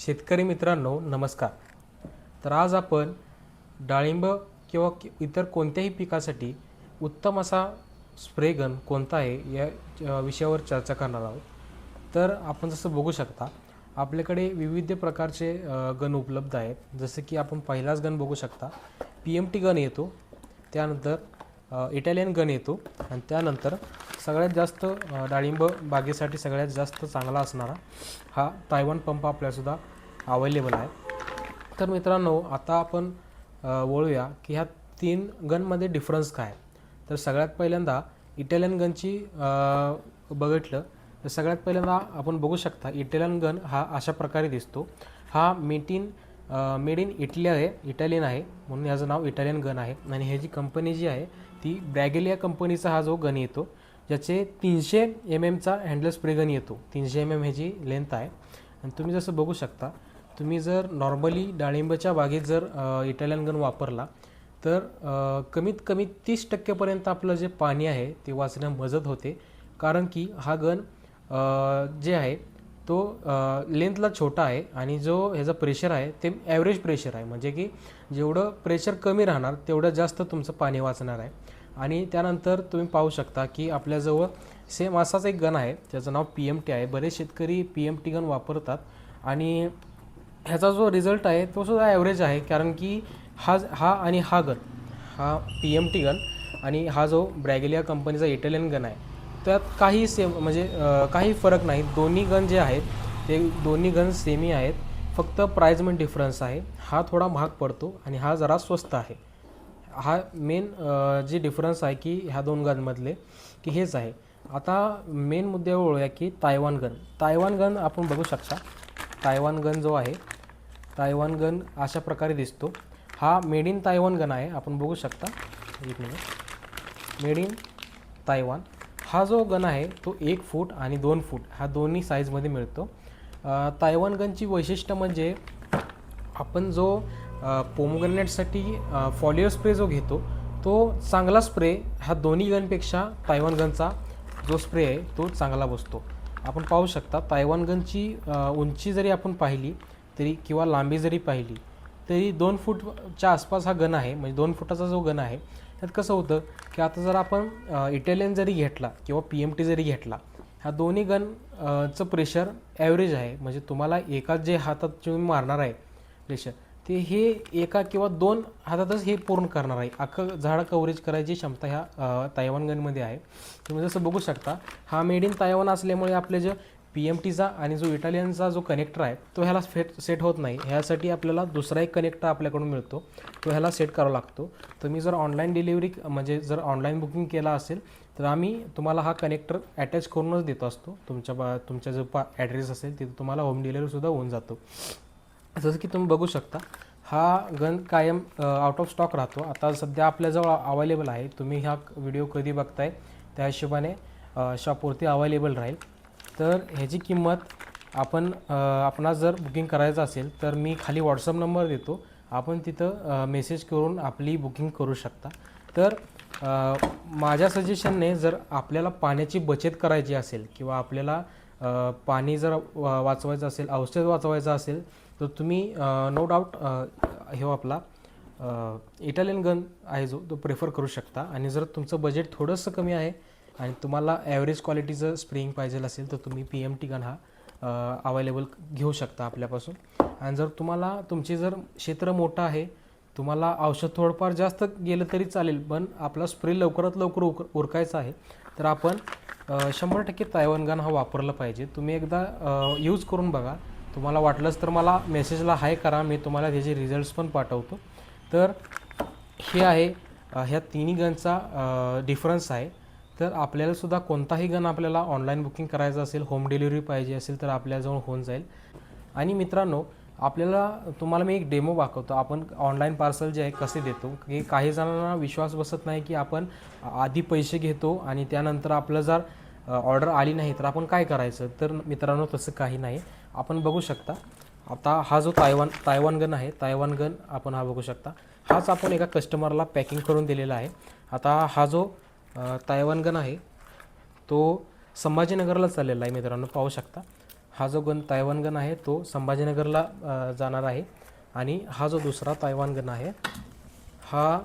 शेतकरी मित्रांनो नमस्कार. तर आज आपण डाळिंब किंवा इतर कोणत्याही पिकासाठी उत्तम असा स्प्रे गन कोणता आहे या विषयावर चर्चा करणार आहोत. तर आपण जसं बघू शकता आपल्याकडे विविध प्रकारचे गन उपलब्ध आहेत. जसं की आपण पहिलाच गन बघू शकता पी एम टी गन येतो. त्यानंतर इटालियन गन येतो. आणि त्यानंतर सगळ्यात जास्त डाळिंब बागेसाठी सगळ्यात जास्त चांगला असणारा हा तायवान पंप आपल्यासुद्धा अवेलेबल आहे. तर मित्रांनो आता आपण वळूया की ह्या तीन गनमध्ये डिफरन्स काय? आहे. तर सगळ्यात पहिल्यांदा इटालियन गनची बघितलं तर सगळ्यात पहिल्यांदा आपण बघू शकता इटालियन गन हा अशा प्रकारे दिसतो. हा मिटीन मेड इन इटली आहे इटालियन आहे. म्हणून याचं नाव इटालियन गन आहे. आणि ह्याची कंपनी जी आहे ती ब्रॅगेलिया कंपनीचा हा जो गन येतो ज्याचे तीनशे एम एमचा हँडल स्प्रे गन येतो. तीनशे एम एम ह्याची लेंथ आहे. आणि तुम्ही जसं बघू शकता तुम्ही जर नॉर्मली डाळिंबाच्या बागेत जर इटालियन गन वापरला तर कमीत कमी तीस टक्केपर्यंत आपलं जे पाणी आहे ते वाचण्यास मदत होते. कारण की हा गन जे आहे तो लेंथला छोटा आहे आणि जो ह्याचा प्रेशर आहे ते ॲव्हरेज प्रेशर आहे. म्हणजे की जेवढं प्रेशर कमी राहणार तेवढं जास्त तुमचं पाणी वाचणार आहे. आणि त्यानंतर तुम्ही पाहू शकता की आपल्याजवळ सेम असाच एक गन आहे. त्याचं नाव पी एम टी आहे. बरेच शेतकरी पी एम टी गन वापरतात. आणि ह्याचा जो रिझल्ट आहे तो सुद्धा ॲव्हरेज आहे. कारण की हा हा आणि हा गन हा पी एम टी गन आणि हा जो ब्रॅगेलिया कंपनीचा इटालियन गन आहे. त्यात काही सेम म्हणजे काही फरक नाही. दोन्ही गन जे आहेत ते दोन्ही गन सेमी आहेत. फक्त प्राईजमध्ये डिफरन्स आहे. हा थोडा महाग पडतो आणि हा जरा स्वस्त आहे. हा मेन जे डिफरन्स आहे की ह्या दोन गनमधले की हेच आहे. आता मेन मुद्द्यावर ओळूया की तायवान गन तायवान गन आपण बघू शकता. तायवान गन जो आहे तायवान गन अशा प्रकारे दिसतो. हा मेड इन तायवान गन आहे. आपण बघू शकता. एक मिनिट. Made in Taiwan. हा जो गन आहे तो एक फूट आणि दोन फूट हा दोन्ही साईजमध्ये मिळतो. तायवान गनची वैशिष्ट्य म्हणजे आपण जो पोमोग्रेनेटसाठी फॉलिओ स्प्रे जो घेतो तो चांगला स्प्रे ह्या दोन्ही गनपेक्षा तायवान गनचा जो स्प्रे आहे तो चांगला बसतो. आपण पाहू शकता तायवान गनची उंची जरी आपण पाहिली तरी किंवा लांबी जरी पाहिली तरी दोन फूटच्या आसपास हा गन आहे म्हणजे दोन फुटाचा जो गन आहे त्यात कसं होतं की आता जर आपण इटालियन जरी घेतला किंवा पी एम टी जरी घेतला ह्या दोन्ही गन चं प्रेशर ॲव्हरेज आहे. म्हणजे तुम्हाला एकाच जे हातात तुम्ही मारणार आहे प्रेशर ते हे एका किंवा दोन हातातच हे पूर्ण करणार आहे. अख्खं झाड कव्हरेज करायची क्षमता ह्या तायवान गनमध्ये आहे. तुम्ही जसं बघू शकता हा मेड इन तायवान असल्यामुळे आपले जे पी एम टीचा आणि जो इटालियनचा जो कनेक्टर आहे तो ह्याला फेट सेट होत नाही. ह्यासाठी आपल्याला दुसरा एक कनेक्टर आपल्याकडून मिळतो. तो ह्याला सेट करावा लागतो. तुम्ही जर ऑनलाईन डिलिव्हरी म्हणजे जर ऑनलाईन बुकिंग केला असेल तर आम्ही तुम्हाला हा कनेक्टर अटॅच करूनच देत असतो. तुमच्या बा तुमचा जो पा ॲड्रेस असेल तिथे तुम्हाला होम डिलिव्हरीसुद्धा होऊन जातो. जसं की तुम्ही बघू शकता हा गन कायम आउट ऑफ स्टॉक राहतो. आता सध्या आपल्याजवळ अवेलेबल आहे. तुम्ही हा व्हिडिओ कधी बघताय त्या हिशोबाने शॉपवरती अवेलेबल राहील. तर ह्याची किंमत आपण आपणा आपणास जर बुकिंग करायचं असेल तर मी खाली व्हॉट्सअप नंबर देतो. आपण तिथं मेसेज करून आपली बुकिंग करू शकता. तर माझ्या सजेशनने जर आपल्याला पाण्याची बचत करायची असेल किंवा आपल्याला पाणी जर वा- वाचवायचं असेल औषध वाचवायचं असेल तर तुम्ही नो डाऊट हे आपला इटालियन गन आहे जो तो प्रेफर करू शकता. आणि जर तुमचं बजेट थोडंसं कमी आहे आणि तुम्हाला ॲव्हरेज क्वालिटीचं स्प्रेइंग पाहिजे असेल तर तुम्ही पी एम टी गन हा अवेलेबल घेऊ शकता आपल्यापासून. आणि जर तुम्हाला तुमचे जर क्षेत्र मोठं आहे तुम्हाला औषध थोडंफार जास्त गेलं तरी चालेल पण आपला स्प्रे लवकरात लवकर उक उरकायचा आहे तर आपण शंभर टक्के तायवन गन हा वापरला पाहिजे. तुम्ही एकदा यूज करून बघा. तुम्हाला वाटलंच तर मला मेसेजला हाय करा मी तुम्हाला त्याचे रिझल्ट्स पण पाठवतो. तर हे आहे ह्या तिन्ही गनचा डिफरन्स आहे. तर आपल्याला सुद्धा कोणताही गन आपल्याला ऑनलाईन बुकिंग करायचं असेल होम डिलिव्हरी पाहिजे असेल तर आपल्याजवळ होऊन जाईल. आणि मित्रांनो आपल्याला तुम्हाला मी एक डेमो दाखवतो. आपण ऑनलाईन पार्सल जे आहे कसे देतो? की काही जणांना विश्वास बसत नाही की आपण आधी पैसे घेतो आणि त्यानंतर आपलं जर ऑर्डर आली नाही तर आपण काय करायचं? तर मित्रांनो तसं काही नाही. आपण बघू शकता. आता हा जो तायवान तायवान गन आहे तायवान गन आपण हा बघू शकता. हाच आपण एका कस्टमरला पॅकिंग करून दिलेला आहे. आता हा जो तायवान आहे. तो संभाजीनगरला चाललेला आहे मित्रांनो पाहू शकता. हा जो गण तायवान गण आहे तो संभाजीनगरला जाणार आहे. आणि हा जो दुसरा तायवान गण आहे हा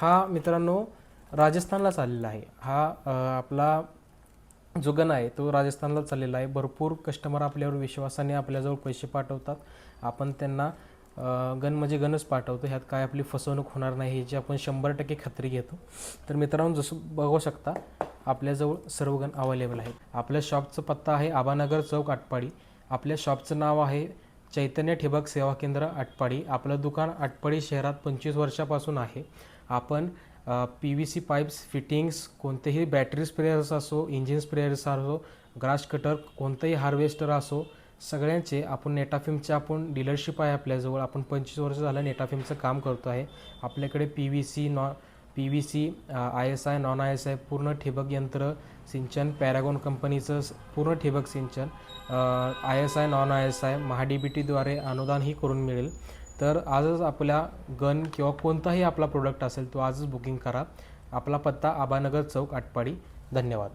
हा मित्रांनो राजस्थानला चाललेला आहे. हा आपला जो गण आहे तो राजस्थानला चाललेला आहे. भरपूर कस्टमर आपल्यावर विश्वासाने आपल्याजवळ पैसे पाठवतात. आपण त्यांना गन म्हणजे गनच पाठवतो. ह्यात काय आपली फसवणूक होणार नाही याची आपण शंभर टक्के खात्री घेतो. तर मित्रांनो जसं बघू शकता आपल्याजवळ सर्व गण अवेलेबल आहेत. आपल्या शॉपचा पत्ता आहे आबानगर चौक आटपाडी. आपल्या शॉपचं नाव आहे चैतन्य ठिबक सेवा केंद्र आटपाडी. आपलं दुकान आटपाडी शहरात पंचवीस वर्षापासून आहे. आपण P V C pipes fittings कोणतेही बॅटरी स्प्रेयर्स असो इंजिन स्प्रेयर्स असो ग्रास कटर कोणतंही हार्वेस्टर असो सगळ्यांचे आपण नेटाफिमचे आपण डीलरशिप आहे आपल्याजवळ. आपण पंचवीस वर्ष झालं नेटाफिमचं काम करतो आहे. आपल्याकडे P V C non P V C I S I non I S I पूर्ण ठिबक यंत्र सिंचन पॅरागॉन कंपनीचं पूर्ण ठिबक सिंचन I S I non I S I Maha D B टीद्वारे अनुदानही करून मिळेल. तर आजच आपल्या गन किंवा कोणताही आपला प्रोडक्ट असेल तो आजच बुकिंग करा. आपला पत्ता आबानगर चौक आटपाडी. धन्यवाद.